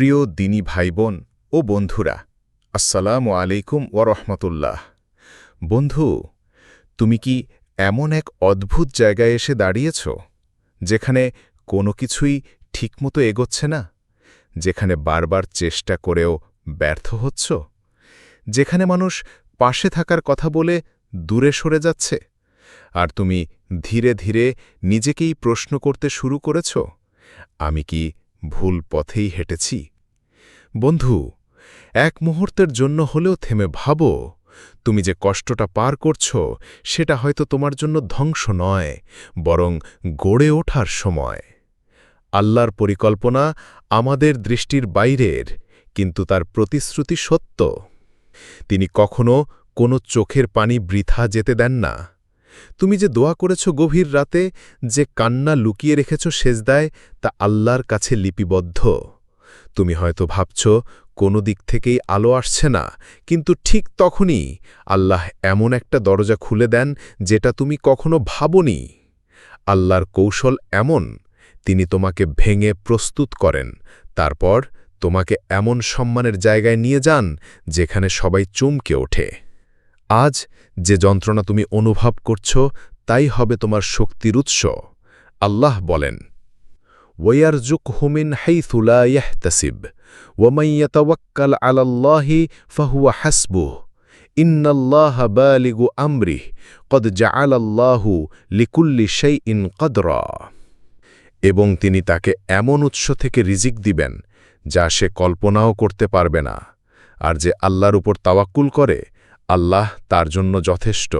প্রিয় দিনী ভাই বোন ও বন্ধুরা, আসসালামু আলাইকুম ওরহমতুল্লাহ বন্ধু, তুমি কি এমন এক অদ্ভুত জায়গায় এসে দাঁড়িয়েছ, যেখানে কোনো কিছুই ঠিকমতো এগোচ্ছে না, যেখানে বারবার চেষ্টা করেও ব্যর্থ হচ্ছ, যেখানে মানুষ পাশে থাকার কথা বলে দূরে সরে যাচ্ছে, আর তুমি ধীরে ধীরে নিজেকেই প্রশ্ন করতে শুরু করেছ, আমি কি ভুল পথেই হেঁটেছি। বন্ধু, এক মুহূর্তের জন্য হলেও থেমে ভাবো, তুমি যে কষ্টটা পার করছ, সেটা হয়তো তোমার জন্য ধ্বংস নয়, বরং গড়ে ওঠার সময়। আল্লাহর পরিকল্পনা আমাদের দৃষ্টির বাইরের, কিন্তু তার প্রতিশ্রুতি সত্য। তিনি কখনো কোনো চোখের পানি বৃথা যেতে দেন না। তুমি যে দোয়া করেছ গভীর রাতে, যে কান্না লুকিয়ে রেখেছ সেজদায়, তা আল্লাহর কাছে লিপিবদ্ধ। তুমি হয়তো ভাবছ, কোনো দিক থেকেই আলো আসছে না, কিন্তু ঠিক তখনই আল্লাহ এমন একটা দরজা খুলে দেন, যেটা তুমি কখনো ভাবনি। আল্লাহর কৌশল এমন, তিনি তোমাকে ভেঙে প্রস্তুত করেন, তারপর তোমাকে এমন সম্মানের জায়গায় নিয়ে যান, যেখানে সবাই চমকে ওঠে। আজ যে যন্ত্রণা তুমি অনুভব করছ, তাই হবে তোমার শক্তির উৎস। আল্লাহ বলেন ওয়ারজুক হুমিন হাইথুলা ইয়াহতাসিব ওয়ামাইয়াতাওয়াক্কাল আলাল্লাহি ফাহুয়া হাসবুহ, ইন্নাল্লাহ বালিগু আমরিহ, কদ জাআলাল্লাহু লিকুল্লি শাইইন কদরা। এবং তিনি তাকে এমন উৎস থেকে রিজিক দিবেন, যা সে কল্পনাও করতে পারবে না, আর যে আল্লাহর উপর তাওয়াক্কুল করে আল্লাহ তার জন্য যথেষ্ট।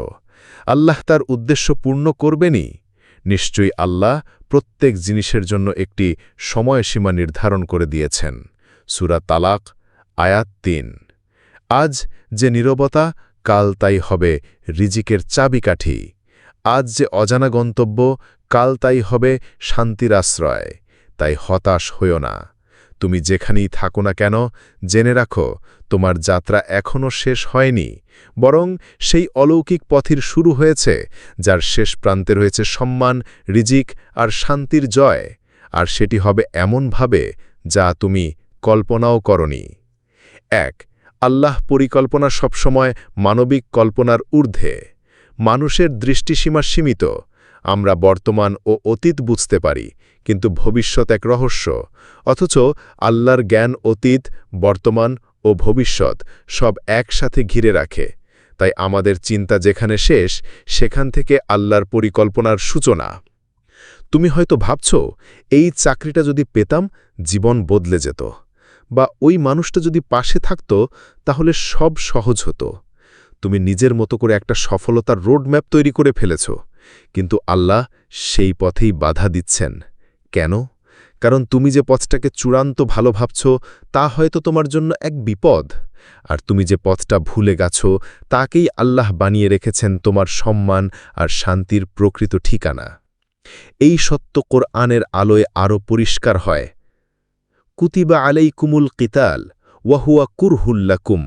আল্লাহ তার উদ্দেশ্য পূর্ণ করবেনই। নিশ্চয়ই আল্লাহ প্রত্যেক জিনিসের জন্য একটি সময়সীমা নির্ধারণ করে দিয়েছেন। সুরা তালাক, আয়াত তিন। আজ যে নীরবতা, কাল তাই হবে রিজিকের চাবিকাঠি। আজ যে অজানা গন্তব্য, কাল তাই হবে শান্তির আশ্রয়। তাই হতাশ হইও না। তুমি যেখানেই থাকো না কেন, জেনে রাখো, তোমার যাত্রা এখনও শেষ হয়নি, বরং সেই অলৌকিক পথির শুরু হয়েছে, যার শেষ প্রান্তে রয়েছে সম্মান, রিজিক আর শান্তির জয়, আর সেটি হবে এমনভাবে যা তুমি কল্পনাও করনি। এক, আল্লাহ পরিকল্পনা সবসময় মানবিক কল্পনার ঊর্ধ্বে, মানুষের দৃষ্টিসীমা সীমিত, আমরা বর্তমান ও অতীত বুঝতে পারি কিন্তু ভবিষ্যৎ এক রহস্য। অথচ আল্লাহর জ্ঞান অতীত, বর্তমান ও ভবিষ্যৎ সব একসাথে ঘিরে রাখে। তাই আমাদের চিন্তা যেখানে শেষ, সেখান থেকে আল্লাহর পরিকল্পনার সূচনা। তুমি হয়তো ভাবছ, এই চাকরিটা যদি পেতাম, জীবন বদলে যেত। বা ওই মানুষটা যদি পাশে থাকত, তাহলে সব সহজ হতো। তুমি নিজের মতো করে একটা সফলতার রোডম্যাপ তৈরি করে ফেলেছ। কিন্তু আল্লাহ সেই পথেই বাধা দিচ্ছেন। কেন? কারণ তুমি যে পথটাকে চূড়ান্ত ভালো ভাবছ, তা হয়তো তোমার জন্য এক বিপদ। আর তুমি যে পথটা ভুলে গেছ, তাকেই আল্লাহ বানিয়ে রেখেছেন তোমার সম্মান আর শান্তির প্রকৃত ঠিকানা। এই সত্য কোরআনের আলোয় আরও পরিষ্কার হয়। কুতিবা আলাইকুমুল কিতাল ওয়াহুয়া কুরহুল্লাকুম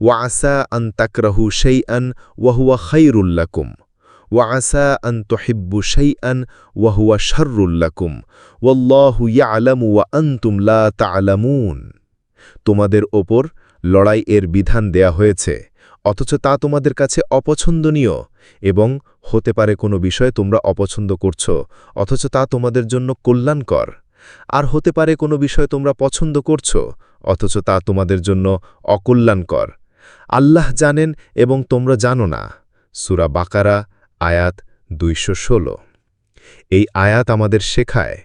ওয়া আসা আন তাকরাহু সেই আন ওয়াহুয়া খৈরুল্লাকুম ওয়াসা আন আন ওয়াহুয়া শর্রুল্লাকুম ওয়াল্লাহু ওয়া আন্তুম লা তালামুন তোমাদের ওপর লড়াই এর বিধান দেয়া হয়েছে, অথচ তা তোমাদের কাছে অপছন্দনীয় এবং হতে পারে কোনো বিষয় তোমরা অপছন্দ করছ, অথচ তা তোমাদের জন্য কল্যাণকর। আর হতে পারে কোনো বিষয় তোমরা পছন্দ করছ, অথচ তা তোমাদের জন্য অকল্যাণকর। আল্লাহ জানেন এবং তোমরা জানো না। সুরা বাকারা আয়াত দুইশ ষোল। এই আয়াত আমাদের শেখায়,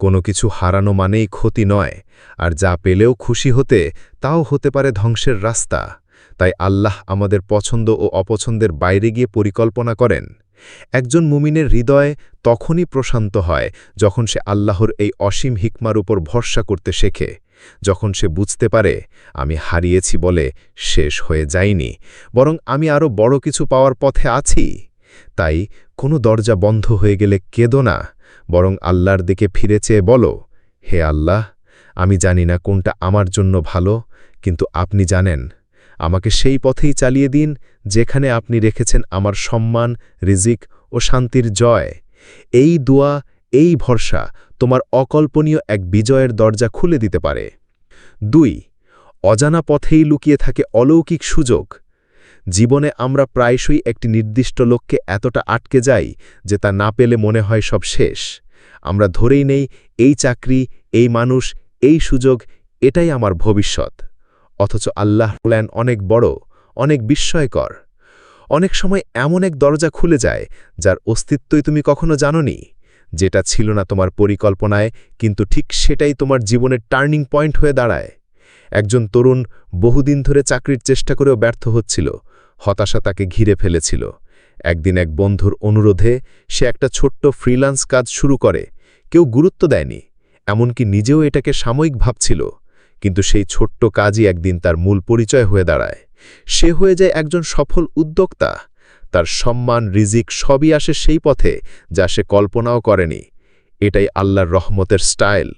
কোনো কিছু হারানো মানেই ক্ষতি নয়, আর যা পেলেও খুশি হতে, তাও হতে পারে ধ্বংসের রাস্তা। তাই আল্লাহ আমাদের পছন্দ ও অপছন্দের বাইরে গিয়ে পরিকল্পনা করেন। একজন মুমিনের হৃদয় তখনই প্রশান্ত হয়, যখন সে আল্লাহর এই অসীম হিকমার উপর ভরসা করতে শেখে, যখন সে বুঝতে পারে, আমি হারিয়েছি বলে শেষ হয়ে যাইনি, বরং আমি আরও বড় কিছু পাওয়ার পথে আছি। তাই কোনো দরজা বন্ধ হয়ে গেলে কেদো না, বরং আল্লাহর দিকে ফিরে চেয়ে বলো, হে আল্লাহ, আমি জানি না কোনটা আমার জন্য ভালো, কিন্তু আপনি জানেন, আমাকে সেই পথেই চালিয়ে দিন, যেখানে আপনি রেখেছেন আমার সম্মান, রিজিক ও শান্তির জয়। এই দোয়া, এই ভরসা তোমার অকল্পনীয় এক বিজয়ের দরজা খুলে দিতে পারে। দুই, অজানা পথেই লুকিয়ে থাকে অলৌকিক সুযোগ। জীবনে আমরা প্রায়শই একটি নির্দিষ্ট লক্ষ্যে এতটা আটকে যাই যে তা না পেলে মনে হয় সব শেষ। আমরা ধরেই নেই, এই চাকরি, এই মানুষ, এই সুযোগ, এটাই আমার ভবিষ্যৎ। অথচ আল্লাহ প্ল্যান অনেক বড়, অনেক বিস্ময়কর। অনেক সময় এমন এক দরজা খুলে যায়, যার অস্তিত্বই তুমি কখনো জানোনি। যেটা ছিল না তোমার পরিকল্পনায়, কিন্তু ঠিক সেটাই তোমার জীবনের টার্নিং পয়েন্ট হয়ে দাঁড়ায়। একজন তরুণ বহুদিন ধরে চাকরির চেষ্টা করেও ব্যর্থ হচ্ছিল হতাশা তাকে ঘিরে ফেলেছিল। একদিন এক বন্ধুর অনুরোধে সে একটা ছোট্ট ফ্রিল্যান্স কাজ শুরু করে। কেউ গুরুত্ব দেয়নি, এমনকি নিজেও এটাকে সাময়িক ভাবছিল। কিন্তু সেই ছোট্ট কাজই একদিন তার মূল পরিচয় হয়ে দাঁড়ায়। সে হয়ে যায় একজন সফল উদ্যোক্তা। তার সম্মান, রিজিক সবই আসে সেই পথে যা সে কল্পনাও করেনি। এটাই আল্লাহর রহমতের স্টাইল।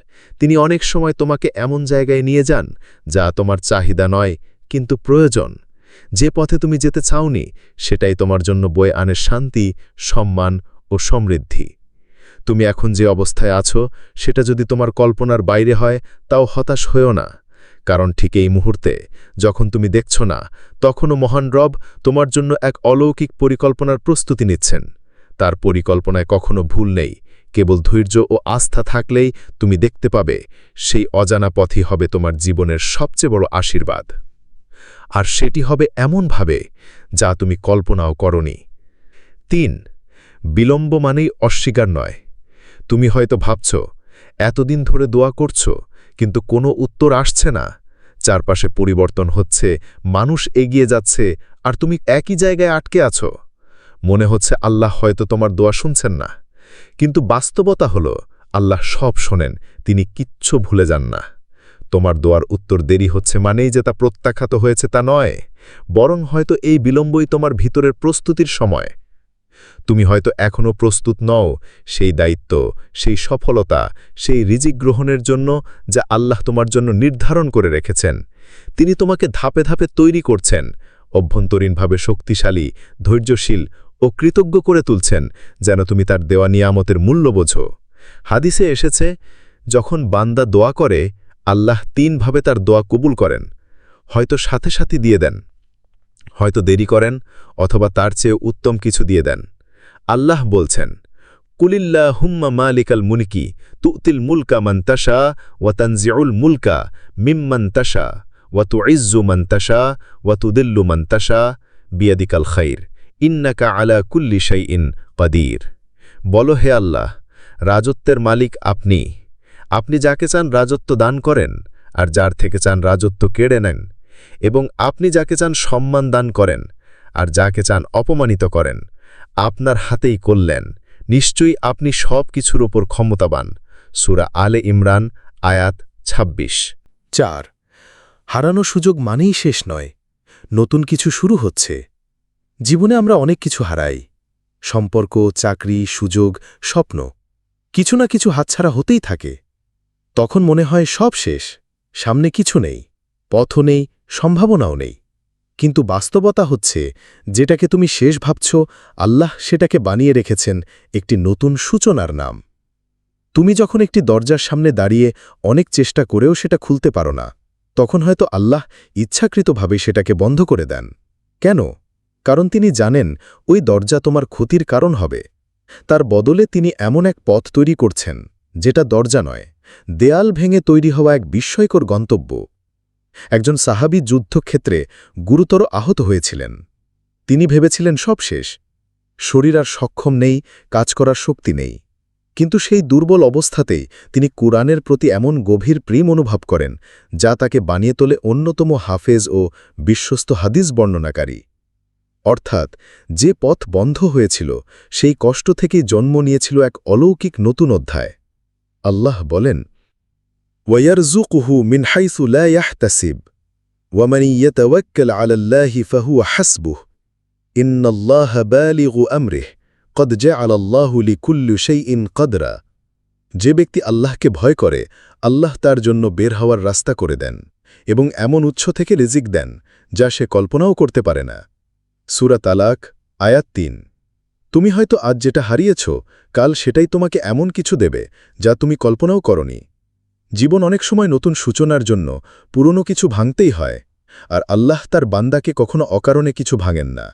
তিনি অনেক সময় তোমাকে এমন জায়গায় নিয়ে যান যা তোমার চাহিদা নয়, কিন্তু প্রয়োজন। যে পথে তুমি যেতে চাওনি, সেটাই তোমার জন্য বয়ে আনে শান্তি, সম্মান ও সমৃদ্ধি। তুমি এখন যে অবস্থায় আছো, সেটা যদি তোমার কল্পনার বাইরে হয়, তাও হতাশ হয়েও না। কারণ ঠিক এই মুহূর্তে, যখন তুমি দেখছ না, তখনও মহান রব তোমার জন্য এক অলৌকিক পরিকল্পনার প্রস্তুতি নিচ্ছেন। তার পরিকল্পনায় কখনো ভুল নেই, কেবল ধৈর্য ও আস্থা থাকলেই তুমি দেখতে পাবে, সেই অজানা পথই হবে তোমার জীবনের সবচেয়ে বড় আশীর্বাদ। আর সেটি হবে এমনভাবে যা তুমি কল্পনাও করনি। তিন, বিলম্ব মানেই অস্বীকার নয়। তুমি হয়তো ভাবছ, এতদিন ধরে দোয়া করছ, কিন্তু কোনো উত্তর আসছে না। চারপাশে পরিবর্তন হচ্ছে, মানুষ এগিয়ে যাচ্ছে, আর তুমি একই জায়গায় আটকে আছো। মনে হচ্ছে আল্লাহ হয়তো তোমার দোয়া শুনছেন না। কিন্তু বাস্তবতা হল, আল্লাহ সব শোনেন, তিনি কিচ্ছু ভুলে যান না। তোমার দোয়ার উত্তর দেরি হচ্ছে মানেই যে তা প্রত্যাখ্যাত হয়েছে তা নয়, বরং হয়তো এই বিলম্বই তোমার ভিতরের প্রস্তুতির সময়। তুমি হয়তো এখনও প্রস্তুত নও, সেই দায়িত্ব, সেই সফলতা, সেই রিজিক গ্রহণের জন্য যা আল্লাহ তোমার জন্য নির্ধারণ করে রেখেছেন। তিনি তোমাকে ধাপে ধাপে তৈরি করছেন, অভ্যন্তরীণভাবে শক্তিশালী, ধৈর্যশীল ও কৃতজ্ঞ করে তুলছেন, যেন তুমি তার দেওয়া নিয়ামতের মূল্য বোঝো। হাদিসে এসেছে, যখন বান্দা দোয়া করে আল্লাহ তিনভাবে তার দোয়া কবুল করেন, হয়তো সাথে সাথে দিয়ে দেন, হয়তো দেরি করেন অথবা তার চেয়ে উত্তম কিছু দিয়ে দেন। আল্লাহ বলছেন কুলিল্লা হুম্মা মালিকাল মুনকি তুতিল মুলকা মন্তাসা ওয়াতানজিউল মুলকা মিম্মন্তাসা ওয়াতু ইজ্জু মন্তাসা ওয়াতুদিল্লু মন্তাসা বিয়াদিকাল খৈর ইন্নাকা আলা কুল্লি ইন কদির। বলো হে আল্লাহ, রাজত্বের মালিক আপনি। আপনি যাকে চান রাজত্ব দান করেন আর যার থেকে চান রাজত্ব কেড়ে নেন এবং আপনি যাকে চান সম্মান দান করেন আর যাকে চান অপমানিত করেন, আপনার হাতেই করলেন। নিশ্চয়ই আপনি সব কিছুর ওপর ক্ষমতাবান। সুরা আলে ইমরান, আয়াত ২৬ চার, হারানো সুযোগ মানেই শেষ নয়। নতুন কিছু শুরু হচ্ছে। জীবনে আমরা অনেক কিছু হারাই। সম্পর্ক, চাকরি, সুযোগ, স্বপ্ন। কিছু না কিছু হাতছাড়া হতেই থাকে। তখন মনে হয় সব শেষ, সামনে কিছু নেই, পথও নেই, সম্ভাবনাও নেই। কিন্তু বাস্তবতা হচ্ছে, যেটাকে তুমি শেষ ভাবছ, আল্লাহ সেটাকে বানিয়ে রেখেছেন একটি নতুন সূচনার নাম। তুমি যখন একটি দরজার সামনে দাঁড়িয়ে অনেক চেষ্টা করেও সেটা খুলতে পারো না, তখন হয়তো আল্লাহ ইচ্ছাকৃতভাবে সেটাকে বন্ধ করে দেন। কেন? কারণ তিনি জানেন, ওই দরজা তোমার ক্ষতির কারণ হবে। তার বদলে তিনি এমন এক পথ তৈরি করছেন, যেটা দরজা নয়। দেয়াল ভেঙে তৈরি হওয়া এক বিস্ময়কর গন্তব্য। একজন সাহাবি যুদ্ধক্ষেত্রে গুরুতর আহত হয়েছিলেন। তিনি ভেবেছিলেন, সব শেষ। শরীর আর সক্ষম নেই, কাজ করার শক্তি নেই। কিন্তু সেই দুর্বল অবস্থাতেই তিনি কুরআনের প্রতি এমন গভীর প্রেম অনুভব করেন, যা তাকে বানিয়ে তোলে অন্যতম হাফেজ ও বিশ্বস্ত হাদিস বর্ণনাকারী। অর্থাৎ, যে পথ বন্ধ হয়েছিল, সেই কষ্ট থেকেই জন্ম নিয়েছিল এক অলৌকিক নতুন অধ্যায়। আল্লাহ বলেন ويرزقه من حيث لا يحتسب ومن يتوكل على الله فهو حسبه إن الله بالغ أمره قد جعل الله لكل شيء قدرا যে ব্যক্তি আল্লাহকে ভয় করে আল্লাহ তার জন্য বের হওয়ার রাস্তা করে দেন এবং এমন উৎস থেকে রিজিক দেন যা সে কল্পনাও করতে পারে না সুরা তালাক আয়াত তিন তুমি হয়তো আজ যেটা হারিয়েছ, কাল সেটাই তোমাকে এমন কিছু দেবে, যা তুমি কল্পনাও করনি। জীবন অনেক সময় নতুন সূচনার জন্য পুরনো কিছু ভাঙতেই হয়, আর আল্লাহ তার বান্দাকে কখনো অকারণে কিছু ভাঙেন না।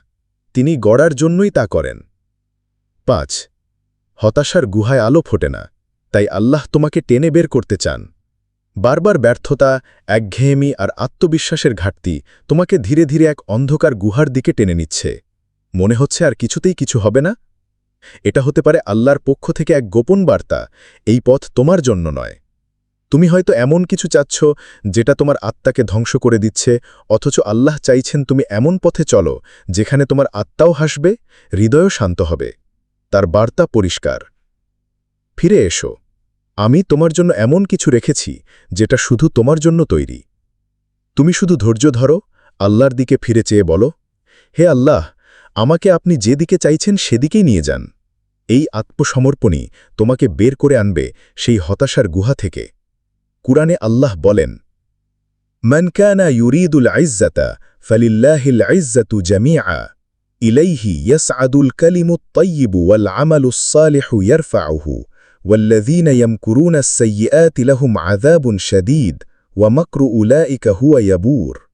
তিনি গড়ার জন্যই তা করেন। পাঁচ, হতাশার গুহায় আলো ফোটে না, তাই আল্লাহ তোমাকে টেনে বের করতে চান। বারবার ব্যর্থতা, একঘেয়েমি আর আত্মবিশ্বাসের ঘাটতি তোমাকে ধীরে ধীরে এক অন্ধকার গুহার দিকে টেনে নিচ্ছে। মনে হচ্ছে আর কিছুতেই কিছু হবে না? এটা হতে পারে আল্লাহর পক্ষ থেকে এক গোপন বার্তা, এই পথ তোমার জন্য নয়। তুমি হয়তো এমন কিছু চাচ্ছ যেটা তোমার আত্মাকে ধ্বংস করে দিচ্ছে, অথচ আল্লাহ চাইছেন তুমি এমন পথে চলো যেখানে তোমার আত্মাও হাসবে, হৃদয়ও শান্ত হবে। তার বার্তা পরিষ্কার। ফিরে এসো। আমি তোমার জন্য এমন কিছু রেখেছি যেটা শুধু তোমার জন্য তৈরি। তুমি শুধু ধৈর্য ধরো, আল্লাহর দিকে ফিরে চেয়ে বলো, হে আল্লাহ আমাকে আপনি যেদিকে চাইছেন সেদিকেই নিয়ে যান এই আত্মসমর্পণই তোমাকে বের করে আনবে সেই হতাশার গুহা থেকে কুরআনে আল্লাহ বলেন من كان يريد العزة فلله العزة جميعا إليه يسعد الكلم الطيب والعمل الصالح يرفعه والذين يمكرون السيئات لهم عذاب شديد ومكر أولئك هو يبور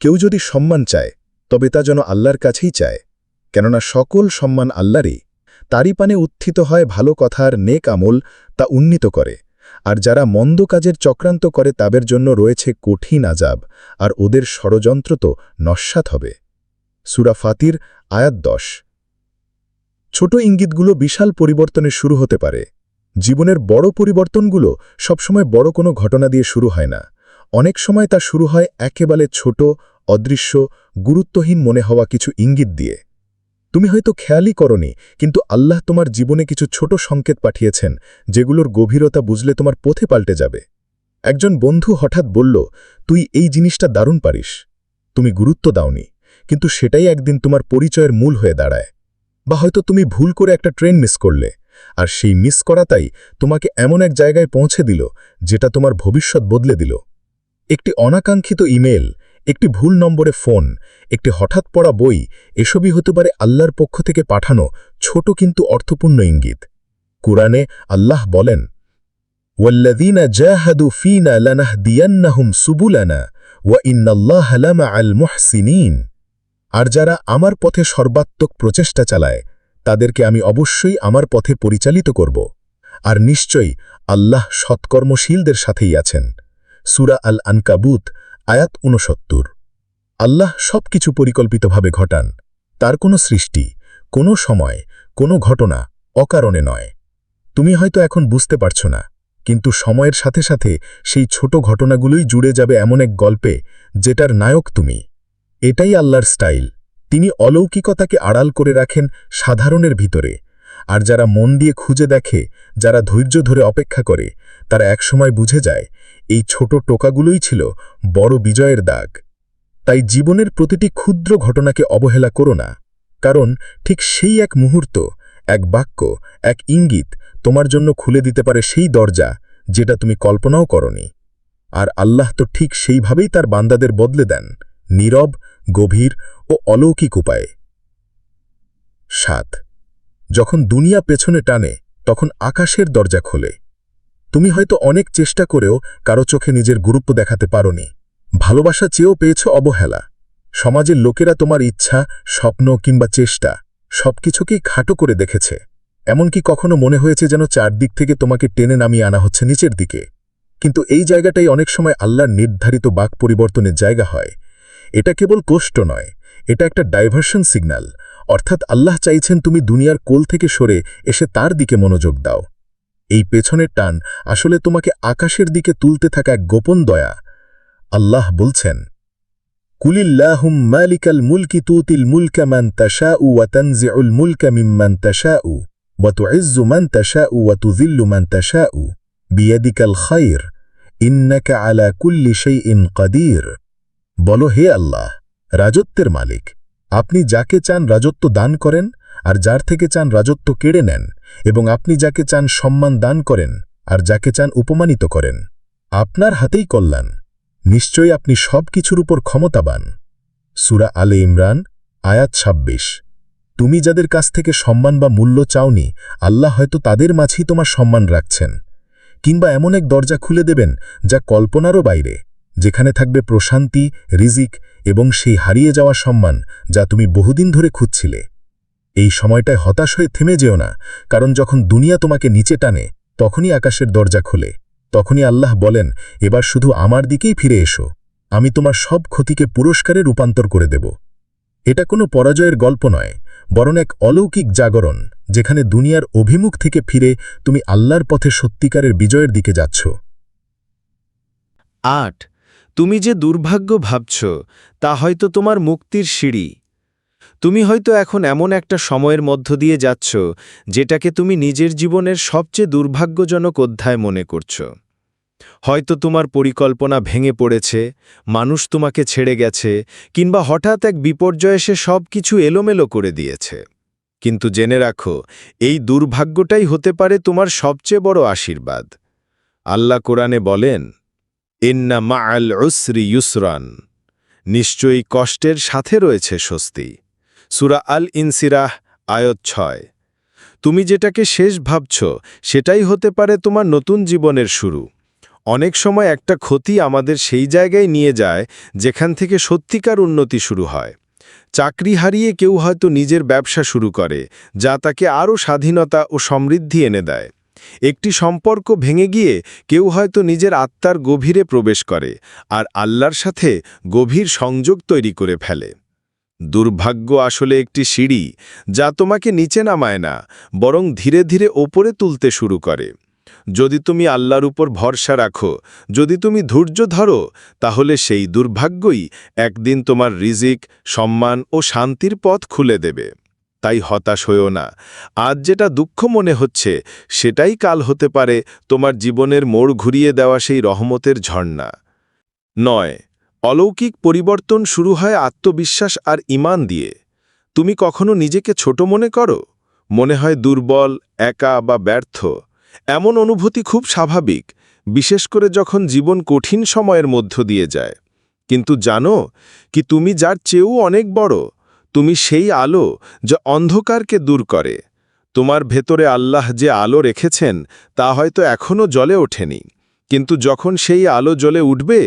কেউ যদি সম্মান চায় তবে তা যেন আল্লাহর কাছেই চায় কেননা সকল সম্মান আল্লাহরই। তারই পানে উত্থিত হয় ভালো কথার নেক আমল তা উন্নীত করে, আর যারা মন্দ কাজের চক্রান্ত করে তাদের জন্য রয়েছে কঠিন আজাব আর ওদের ষড়যন্ত্র তো নস্বাত হবে। সুরা ফাতির, আয়াত দশ। ছোট ইঙ্গিতগুলো বিশাল পরিবর্তনে শুরু হতে পারে। জীবনের বড় পরিবর্তনগুলো সবসময় বড় কোনো ঘটনা দিয়ে শুরু হয় না। অনেক সময় তা শুরু হয় একেবারে ছোট, অদৃশ্য, গুরুত্বহীন মনে হওয়া কিছু ইঙ্গিত দিয়ে। তুমি হয়তো খেয়ালই করনি, কিন্তু আল্লাহ তোমার জীবনে কিছু ছোট সংকেত পাঠিয়েছেন, যেগুলোর গভীরতা বুঝলে তোমার পথে পাল্টে যাবে। একজন বন্ধু হঠাৎ বলল, তুই এই জিনিসটা দারুণ পারিস। তুমি গুরুত্ব দাওনি, কিন্তু সেটাই একদিন তোমার পরিচয়ের মূল হয়ে দাঁড়ায়। বা হয়তো তুমি ভুল করে একটা ট্রেন মিস করলে, আর সেই মিস করাটাই তোমাকে এমন এক জায়গায় পৌঁছে দিল, যেটা তোমার ভবিষ্যৎ বদলে দিল। একটি অনাকাঙ্ক্ষিত ইমেল একটি ভুল নম্বরে ফোন, একটি হঠাৎ পড়া বই এসবই হতে পারে আল্লাহর পক্ষ থেকে পাঠানো ছোট কিন্তু অর্থপূর্ণ ইঙ্গিত। কুরআনে আল্লাহ বলেন, ওয়াল্লাযীনা জাহাদু ফীনা লানাহদিয়ান্নাহুম সুবুলানা ওয়া ইন্নাল্লাহা লামাআল মুহসিনিন। আর যারা আমার পথে সর্বাত্মক প্রচেষ্টা চালায়, তাদেরকে আমি অবশ্যই আমার পথে পরিচালিত করব। আর নিশ্চয়ই আল্লাহ সৎকর্মশীলদের সাথেই আছেন। সুরা আল আনকাবুত আয়াত ঊনসত্তর। আল্লাহ সব কিছু পরিকল্পিতভাবে ঘটান। তার কোনো সৃষ্টি, কোনো সময়, কোনো ঘটনা অকারণে নয়। তুমি হয়তো এখন বুঝতে পারছ না, কিন্তু সময়ের সাথে সাথে সেই ছোট ঘটনাগুলোই জুড়ে যাবে এমন এক গল্পে যেটার নায়ক তুমি। এটাই আল্লাহর স্টাইল। তিনি অলৌকিকতাকে আড়াল করে রাখেন সাধারণের ভিতরে। আর যারা মন দিয়ে খুঁজে দেখে, যারা ধৈর্য ধরে অপেক্ষা করে, তারা একসময় বুঝে যায় এই ছোট টোকাগুলোই ছিল বড় বিজয়ের দাগ। তাই জীবনের প্রতিটি ক্ষুদ্র ঘটনাকে অবহেলা করো না, কারণ ঠিক সেই এক মুহূর্ত, এক বাক্য, এক ইঙ্গিত তোমার জন্য খুলে দিতে পারে সেই দরজা যেটা তুমি কল্পনাও করনি। আর আল্লাহ তো ঠিক সেইভাবেই তার বান্দাদের বদলে দেন, নীরব, গভীর ও অলৌকিক উপায়ে। সাত, যখন দুনিয়া পেছনে টানে, তখন আকাশের দরজা খোলে। তুমি হয়তো অনেক চেষ্টা করেও কারও চোখে নিজের গুরুত্ব দেখাতে পারোনি। ভালোবাসা চেয়েও পেয়েছ অবহেলা। সমাজের লোকেরা তোমার ইচ্ছা, স্বপ্ন কিংবা চেষ্টা সবকিছুকেই খাটো করে দেখেছে। এমনকি কখনো মনে হয়েছে যেন চারদিক থেকে তোমাকে টেনে নামিয়ে আনা হচ্ছে নিচের দিকে। কিন্তু এই জায়গাটাই অনেক সময় আল্লাহর নির্ধারিত বাক পরিবর্তনের জায়গা হয়। এটা কেবল কষ্ট নয়, এটা একটা ডাইভার্সন সিগন্যাল অর্থাৎ আল্লাহ চাইছেন তুমি দুনিয়ার কোল থেকে সরে এসে তার দিকে মনোযোগ দাও। এই পেছনের টান আসলে তোমাকে আকাশের দিকে তুলতে থাকা এক গোপন দয়া। আল্লাহ বলছেন, কুলিল্লাহুম মালিকাল মুলকি তুতিল মুলকা মান তাশাউ ওয়া তানজিউল মুলকা মিম্মান তাশাউ ওয়া তুইজ্জু মান তাশাউ ওয়া তুযিল্লু মান তাশাউ। বিয়াদিকাল খায়র ইন্নাকা আলা কুল্লি শাইইন কাদির। বলো, হে আল্লাহ, রাজত্বের মালিক, আপনি যাকে চান রাজত্ব দান করেন আর যার থেকে চান রাজত্ব কেড়ে নেন এবং আপনি যাকে চান সম্মান দান করেন আর যাকে চান উপমানিত করেন, আপনার হাতেই কল্যাণ। নিশ্চয়ই আপনি সব কিছুর উপর ক্ষমতাবান। সুরা আলে ইমরান, আয়াত ২৬ তুমি যাদের কাছ থেকে সম্মান বা মূল্য চাওনি, আল্লাহ হয়তো তাদের মাঝেই তোমার সম্মান রাখছেন। কিংবা এমন এক দরজা খুলে দেবেন যা কল্পনারও বাইরে, যেখানে থাকবে প্রশান্তি, রিজিক এবং সেই হারিয়ে যাওয়া সম্মান যা তুমি বহুদিন ধরে খুঁজছিলে। এই সময়টায় হতাশ হয়ে থেমে যেও না, কারণ যখন দুনিয়া তোমাকে নিচে টানে, তখনই আকাশের দরজা খোলে। তখনই আল্লাহ বলেন, এবার শুধু আমার দিকেই ফিরে এসো। আমি তোমার সব ক্ষতিকে পুরস্কারে রূপান্তর করে দেব। এটা কোনো পরাজয়ের গল্প নয়, বরং এক অলৌকিক জাগরণ, যেখানে দুনিয়ার অভিমুখ থেকে ফিরে তুমি আল্লাহর পথে সত্যিকারের বিজয়ের দিকে যাচ্ছ। আট, তুমি যে দুর্ভাগ্য ভাবছ, তা হয়তো তোমার মুক্তির সিঁড়ি। তুমি হয়তো এখন এমন একটা সময়ের মধ্য দিয়ে যাচ্ছ, যেটাকে তুমি নিজের জীবনের সবচেয়ে দুর্ভাগ্যজনক অধ্যায় মনে করছ। হয়তো তোমার পরিকল্পনা ভেঙে পড়েছে, মানুষ তোমাকে ছেড়ে গেছে, কিংবা হঠাৎ এক বিপর্যয় এসে সব কিছু এলোমেলো করে দিয়েছে। কিন্তু জেনে রাখো, এই দুর্ভাগ্যটাই হতে পারে তোমার সবচেয়ে বড় আশীর্বাদ। আল্লাহ কোরআনে বলেন, ইন্না মা আল উসরি ইউসরান নিশ্চয়ই কষ্টের সাথে রয়েছে স্বস্তি। সুরা আল ইনসিরাহ আয়ত ছয়। তুমি যেটাকে শেষ ভাবছ, সেটাই হতে পারে তোমার নতুন জীবনের শুরু। অনেক সময় একটা ক্ষতি আমাদের সেই জায়গায় নিয়ে যায়, যেখান থেকে সত্যিকার উন্নতি শুরু হয়। চাকরি হারিয়ে কেউ হয়তো নিজের ব্যবসা শুরু করে, যা তাকে আরও স্বাধীনতা ও সমৃদ্ধি এনে দেয়। একটি সম্পর্ক ভেঙে গিয়ে কেউ হয়তো নিজের আত্মার গভীরে প্রবেশ করে, আর আল্লাহর সাথে গভীর সংযোগ তৈরি করে ফেলে। দুর্ভাগ্য আসলে একটি সিঁড়ি, যা তোমাকে নিচে নামায় না, বরং ধীরে ধীরে ওপরে তুলতে শুরু করে। যদি তুমি আল্লাহর উপর ভরসা রাখো, যদি তুমি ধৈর্য ধরো, তাহলে সেই দুর্ভাগ্যই একদিন তোমার রিজিক, সম্মান ও শান্তির পথ খুলে দেবে। তাই হতাশ হয়েও না। আজ যেটা দুঃখ মনে হচ্ছে, সেটাই কাল হতে পারে তোমার জীবনের মোড় ঘুরিয়ে দেওয়া সেই রহমতের ঝর্ণা। নয় অলৌকিক পরিবর্তন শুরু হয় আত্মবিশ্বাস আর ইমান দিয়ে। তুমি কখনো নিজেকে ছোট মনে করো? মনে হয় দুর্বল, একা বা ব্যর্থ। এমন অনুভূতি খুব স্বাভাবিক, বিশেষ করে যখন জীবন কঠিন সময়ের মধ্য দিয়ে যায়। কিন্তু জানো কি তুমি যার চেয়েও অনেক বড়, তুমি সেই আলো যা অন্ধকারকে দূর করে। তোমার ভেতরে আল্লাহ যে আলো রেখেছেন, তা হয়তো এখনও জলে ওঠেনি। কিন্তু যখন সেই আলো জ্বলে উঠবে,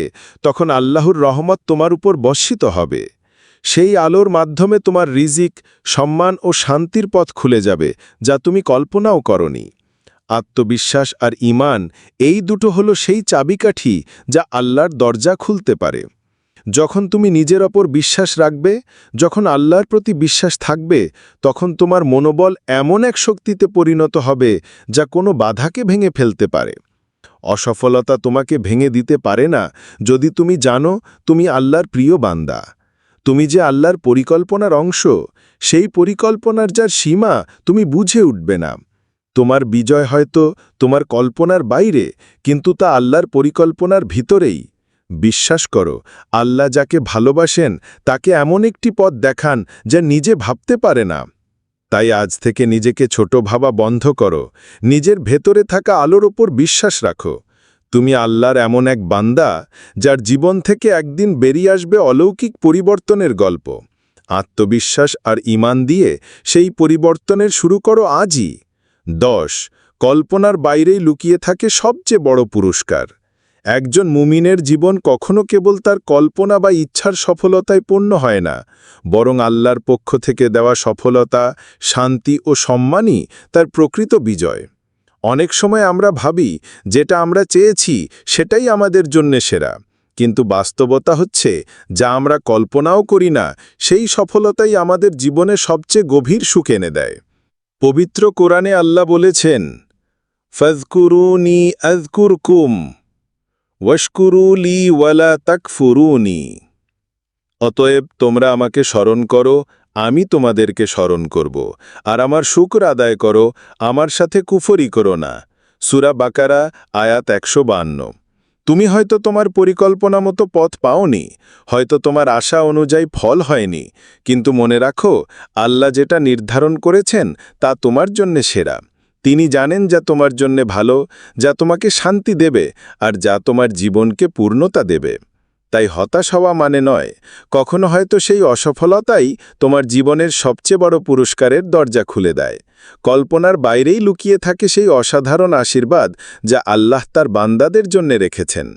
তখন আল্লাহর রহমত তোমার উপর বর্ষিত হবে। সেই আলোর মাধ্যমে তোমার রিজিক, সম্মান ও শান্তির পথ খুলে যাবে, যা তুমি কল্পনাও করনি। আত্মবিশ্বাস আর ইমান এই দুটো হলো সেই চাবিকাঠি যা আল্লাহর দরজা খুলতে পারে। যখন তুমি নিজের ওপর বিশ্বাস রাখবে, যখন আল্লাহর প্রতি বিশ্বাস থাকবে, তখন তোমার মনোবল এমন এক শক্তিতে পরিণত হবে যা কোনো বাধাকে ভেঙে ফেলতে পারে। অসফলতা তোমাকে ভেঙে দিতে পারে না। যদি তুমি জানো, তুমি আল্লাহর প্রিয় বান্দা। তুমি যে আল্লাহর পরিকল্পনার অংশ, সেই পরিকল্পনার যার সীমা তুমি বুঝে উঠবে না। তোমার বিজয় হয়তো তোমার কল্পনার বাইরে, কিন্তু তা আল্লাহর পরিকল্পনার ভিতরেই। বিশ্বাস করো, আল্লাহ যাকে ভালোবাসেন, তাকে এমন একটি পথ দেখান যা নিজে ভাবতে পারে না। তাই আজ থেকে নিজেকে ছোট ভাবা বন্ধ করো। নিজের ভেতরে থাকা আলোর ওপর বিশ্বাস রাখো। তুমি আল্লাহর এমন এক বান্দা, যার জীবন থেকে একদিন বেরিয়ে আসবে অলৌকিক পরিবর্তনের গল্প। আত্মবিশ্বাস আর ইমান দিয়ে সেই পরিবর্তনের শুরু করো আজই। দশ, কল্পনার বাইরেই লুকিয়ে থাকে সবচেয়ে বড় পুরস্কার। একজন মুমিনের জীবন কখনো কেবল তার কল্পনা বা ইচ্ছার সফলতায় পূর্ণ হয় না, বরং আল্লাহর পক্ষ থেকে দেওয়া সফলতা, শান্তি ও সম্মানই তার প্রকৃত বিজয়। অনেক সময় আমরা ভাবি, যেটা আমরা চেয়েছি সেটাই আমাদের জন্যে সেরা, কিন্তু বাস্তবতা হচ্ছে, যা আমরা কল্পনাও করি না, সেই সফলতাই আমাদের জীবনে সবচেয়ে গভীর সুখ এনে দেয়। পবিত্র কোরআনে আল্লাহ বলেছেন ফজকুরুনি আজকুরকুম ওয়স্কুরুলি ওয়ালা তাকফুরুনি। অতএব তোমরা আমাকে স্মরণ করো, আমি তোমাদেরকে স্মরণ করব। আর আমার শুক্র আদায় করো, আমার সাথে কুফরি করো না। সুরা বাকারা, আয়াত একশো বান্ন। তুমি হয়তো তোমার পরিকল্পনা মতো পথ পাওনি, হয়তো তোমার আশা অনুযায়ী ফল হয়নি, কিন্তু মনে রাখো, আল্লাহ যেটা নির্ধারণ করেছেন, তা তোমার জন্যে সেরা। তিনি জানেন যা তোমার জন্যে ভালো, যা তোমাকে শান্তি দেবে আর যা তোমার জীবনকে পূর্ণতা দেবে। তাই হতাশ হওয়া মানে নয়, কখনো হয়তো সেই অসফলতাই তোমার জীবনের সবচেয়ে বড় পুরস্কারের দরজা খুলে দেয়। কল্পনার বাইরেই লুকিয়ে থাকে সেই অসাধারণ আশীর্বাদ যা আল্লাহ তার বান্দাদের জন্যে রেখেছেন।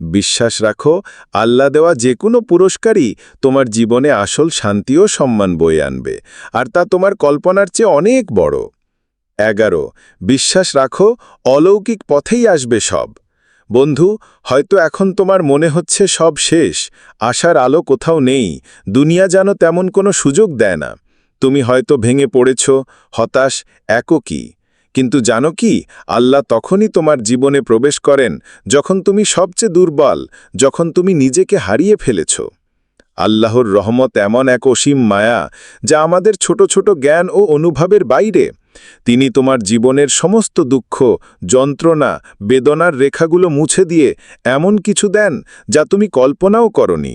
বিশ্বাস রাখো, আল্লাহ দেওয়া যে কোনো পুরস্কারই তোমার জীবনে আসল শান্তি ও সম্মান বয়ে আনবে, আর তা তোমার কল্পনার চেয়ে অনেক বড়। এগারো, বিশ্বাস রাখো, অলৌকিক পথেই আসবে সব। বন্ধু, হয়তো এখন তোমার মনে হচ্ছে সব শেষ, আশার আলো কোথাও নেই, দুনিয়া যেন তেমন কোনো সুযোগ দেয় না। তুমি হয়তো ভেঙে পড়েছ, হতাশ একই কিন্তু জানো কি, আল্লাহ তখনই তোমার জীবনে প্রবেশ করেন, যখন তুমি সবচেয়ে দুর্বল, যখন তুমি নিজেকে হারিয়ে ফেলেছ। আল্লাহর রহমত এমন এক অসীম মায়া, যা আমাদের ছোট ছোট জ্ঞান ও অনুভবের বাইরে। তিনি তোমার জীবনের সমস্ত দুঃখ, যন্ত্রণা, বেদনার রেখাগুলো মুছে দিয়ে এমন কিছু দেন যা তুমি কল্পনাও করনি।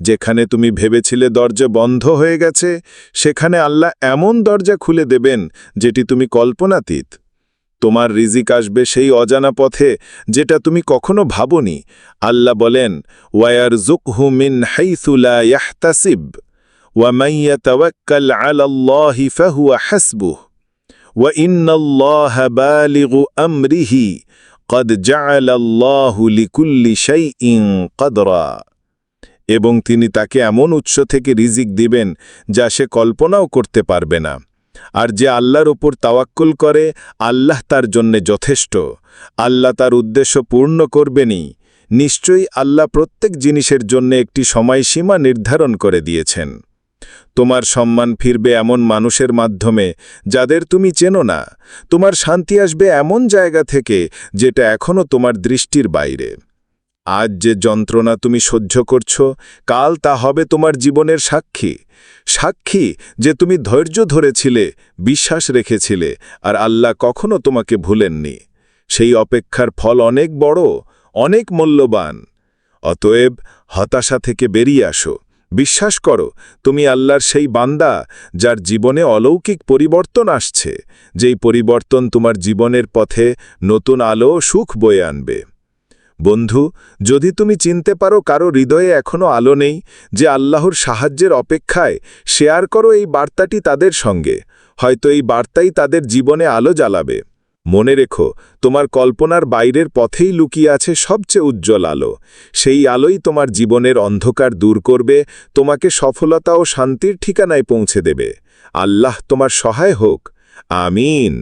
যেখানে তুমি ভেবেছিলে দরজা বন্ধ হয়ে গেছে, সেখানে আল্লাহ এমন দরজা খুলে দেবেন যেটি তুমি কল্পনাতীত। তোমার রিজিক আসবে সেই অজানা পথে যেটা তুমি কখনো ভাবনি। আল্লাহ বলেন ওয়ার জুকহু মিন হাইসুলা ইয়াহতাসিব ওয়ামাইয়া তাওয়াক্কাল আলাল্লাহি ফাহুয়া হাসবুহ। وإن الله بالغ أمره قد جعل الله لكل شيء قدرا এবং তিনি তাকে এমন উৎস থেকে রিজিক দিবেন যা সে কল্পনাও করতে পারবে না আর যে আল্লাহর ওপর তাওয়াক্কুল করে আল্লাহ তার জন্যে যথেষ্ট আল্লাহ তার উদ্দেশ্য পূর্ণ করবেনই নিশ্চয়ই আল্লাহ প্রত্যেক জিনিসের জন্য একটি সময়সীমা নির্ধারণ করে দিয়েছেন তোমার সম্মান ফিরবে এমন মানুষের মাধ্যমে যাদের তুমি চেনো না। তোমার শান্তি আসবে এমন জায়গা থেকে যেটা এখনও তোমার দৃষ্টির বাইরে। আজ যে যন্ত্রণা তুমি সহ্য করছ, কাল তা হবে তোমার জীবনের সাক্ষী। সাক্ষী যে তুমি ধৈর্য ধরেছিলে, বিশ্বাস রেখেছিলে, আর আল্লাহ কখনো তোমাকে ভুলেননি। সেই অপেক্ষার ফল অনেক বড়, অনেক মূল্যবান। অতএব হতাশা থেকে বেরিয়ে আসো। বিশ্বাস করো, তুমি আল্লাহর সেই বান্দা যার জীবনে অলৌকিক পরিবর্তন আসছে, যেই পরিবর্তন তোমার জীবনের পথে নতুন আলো সুখ বয়ে আনবে। বন্ধু, যদি তুমি চিনতে পারো কারও হৃদয়ে এখনও আলো নেই, যে আল্লাহর সাহায্যের অপেক্ষায় শেয়ার করো এই বার্তাটি তাদের সঙ্গে, হয়তো এই বার্তাই তাদের জীবনে আলো জ্বালাবে। মনে রেখো, তোমার কল্পনার বাইরের পথেই লুকিয়ে আছে সবচেয়ে উজ্জ্বল আলো। সেই আলোই তোমার জীবনের অন্ধকার দূর করবে, তোমাকে সফলতা ও শান্তির ঠিকানায় পৌঁছে দেবে। আল্লাহ তোমার সহায় হোক। আমিন।